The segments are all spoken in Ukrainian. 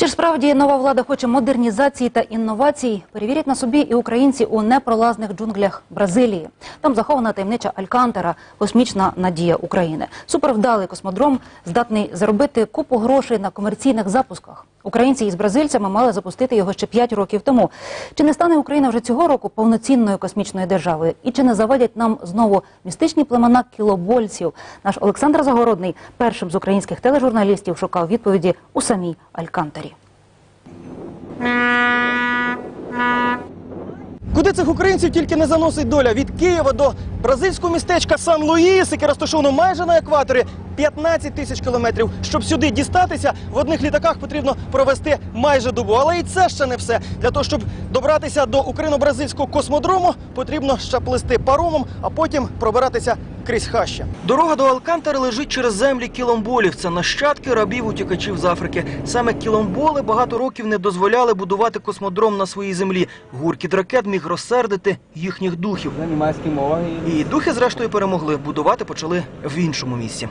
Чи ж справді нова влада хоче модернізації та інновацій? Перевірять на собі і українці у непролазних джунглях Бразилії. Там захована таємнича Алькантера, космічна надія України. Супервдалий космодром здатний заробити купу грошей на комерційних запусках. Українці із бразильцями мали запустити його ще 5 років тому. Чи не стане Україна вже цього року повноцінною космічною державою? І чи не завадять нам знову містичні племена кілобольців? Наш Олександр Загородний першим з українських тележурналістів шукав відповіді у самій Алькантарі. Куди цих українців тільки не заносить доля від Києва до бразильського містечка Сан-Луїс, яке розташовано майже на екваторі, 15 тисяч кілометрів. Щоб сюди дістатися, в одних літаках потрібно провести майже добу. Але і це ще не все. Для того, щоб добратися до україно-бразильського космодрому, потрібно ще плисти паромом, а потім пробиратися крізь хаща. Дорога до Алкантари лежить через землі кіломболів. Це нащадки рабів утікачів з Африки. Саме кіломболи багато років не дозволяли будувати космодром на своїй землі. Гуркіт ракет міг розсердити їхніх духів. І духи, зрештою, перемогли. Будувати почали в іншому місці.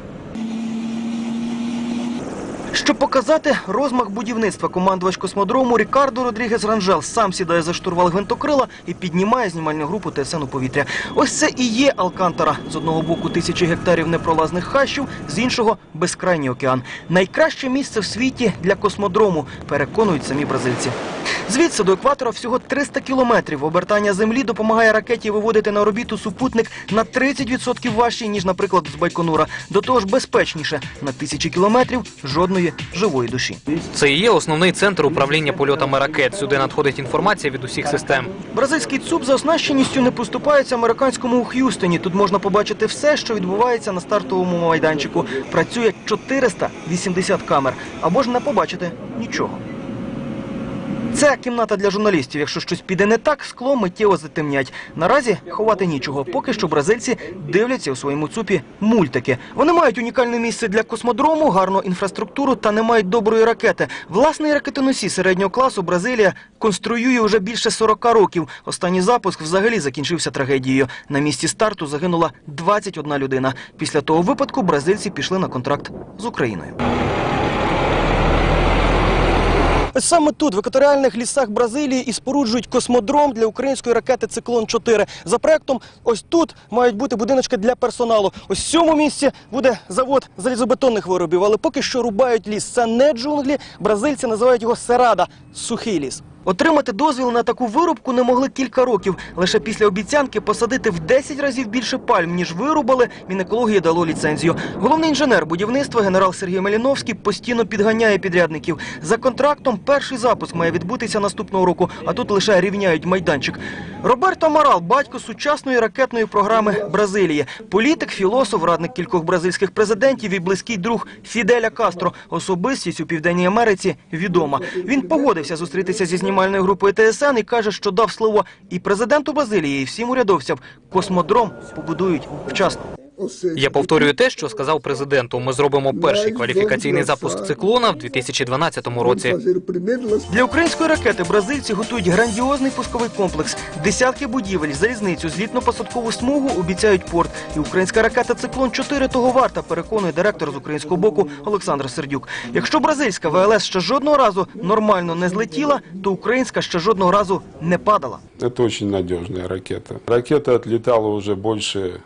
Щоб показати розмах будівництва, командувач космодрому Рікардо Родрігес Ранжел сам сідає за штурвал гвинтокрила і піднімає знімальну групу ТСН у повітря. Ось це і є Алкантара. З одного боку тисячі гектарів непролазних хащів, з іншого безкрайній океан. Найкраще місце в світі для космодрому, переконують самі бразильці. Звідси до екватора всього 300 кілометрів. Обертання землі допомагає ракеті виводити на орбіту супутник на 30% важчий, ніж, наприклад, з Байконура. До того ж безпечніше на тисячі кілометрів жодної живої душі. Це і є основний центр управління польотами ракет. Сюди надходить інформація від усіх систем. Бразильський ЦУП за оснащеністю не поступається американському у Х'юстоні. Тут можна побачити все, що відбувається на стартовому майданчику. Працює 480 камер, або ж не побачити нічого. Це кімната для журналістів. Якщо щось піде не так, скло миттєво затемнять. Наразі ховати нічого. Поки що бразильці дивляться у своєму цупі мультики. Вони мають унікальне місце для космодрому, гарну інфраструктуру та не мають доброї ракети. Власний ракетоносій середнього класу Бразилія конструює вже більше 40 років. Останній запуск взагалі закінчився трагедією. На місці старту загинула 21 людина. Після того випадку бразильці пішли на контракт з Україною. Саме тут, в екваторіальних лісах Бразилії, і споруджують космодром для української ракети Циклон 4 За проектом, ось тут мають бути будиночки для персоналу. Ось в цьому місці буде завод залізобетонних виробів. Але поки що рубають ліс. Це не джунглі. Бразильці називають його серада сухий ліс. Отримати дозвіл на таку вирубку не могли кілька років. Лише після обіцянки посадити в 10 разів більше пальм, ніж вирубали, Мінекологія дало ліцензію. Головний інженер будівництва генерал Сергій Маліновський постійно підганяє підрядників. За контрактом перший запуск має відбутися наступного року, а тут лише рівняють майданчик. Роберто Марал, батько сучасної ракетної програми Бразилії, політик, філософ, радник кількох бразильських президентів і близький друг Фіделя Кастро. Особистість у Південній Америці відома. Він погодився зустрітися зі знімальною групою ТСН і каже, що дав слово і президенту Бразилії, і всім урядовцям. Космодром побудують вчасно. Я повторюю те, що сказав президенту. Ми зробимо перший кваліфікаційний запуск циклона в 2012 році. Для української ракети бразильці готують грандіозний пусковий комплекс, десятки будівель, залізницю, злітно-посадкову смугу обіцяють порт. І українська ракета Циклон 4 того варта, переконує директор з українського боку Олександр Сердюк. Якщо бразильська ВЛС ще жодного разу нормально не злетіла, то українська ще жодного разу не падала. Это очень надежная ракета. Ракета отлетала уже больше,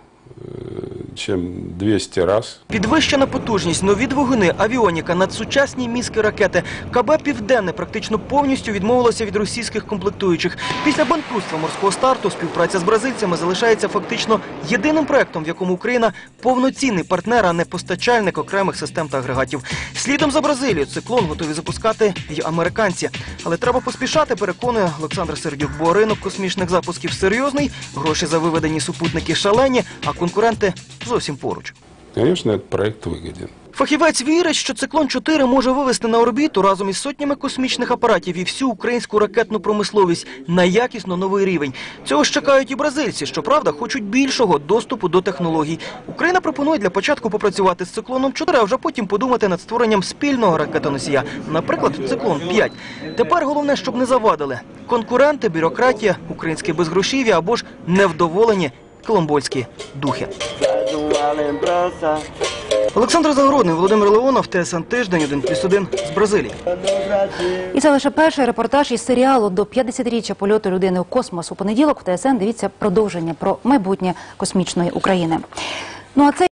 чем 200 раз. Підвищена потужність, нові двигуни, авіоніка, надсучасні мізки ракети. КБ Південне практично повністю відмовилося від російських комплектуючих. Після банкрутства морського старту співпраця з бразильцями залишається фактично єдиним проектом, в якому Україна повноцінний партнер, а не постачальник окремих систем та агрегатів. Слідом за Бразилією циклон готові запускати й американці. Але треба поспішати, переконує Олександр Сердюк, бо ринок космічних запусків серйозний, гроші за виведені супутники шалені, а конкуренти зовсім поруч. Этот проект выгоден. Фахівець вірить, що циклон 4 може вивести на орбіту разом із сотнями космічних апаратів і всю українську ракетну промисловість на якісно новий рівень. Цього ж чекають і бразильці. Щоправда, хочуть більшого доступу до технологій. Україна пропонує для початку попрацювати з циклоном 4, а вже потім подумати над створенням спільного ракетоносія, наприклад, циклон 5. Тепер головне, щоб не завадили конкуренти, бюрократія, українське безгрошів'я або ж невдоволені коломбольські духи. Uma lembrança Олександр Загородний, Володимир Леонов, ТСН Тиждень, 1+,1 з Бразилії. І це лише перший репортаж із серіалу до 50-річчя польоту людини у космос. У понеділок в ТСН дивіться продовження про майбутнє космічної України. Ну а це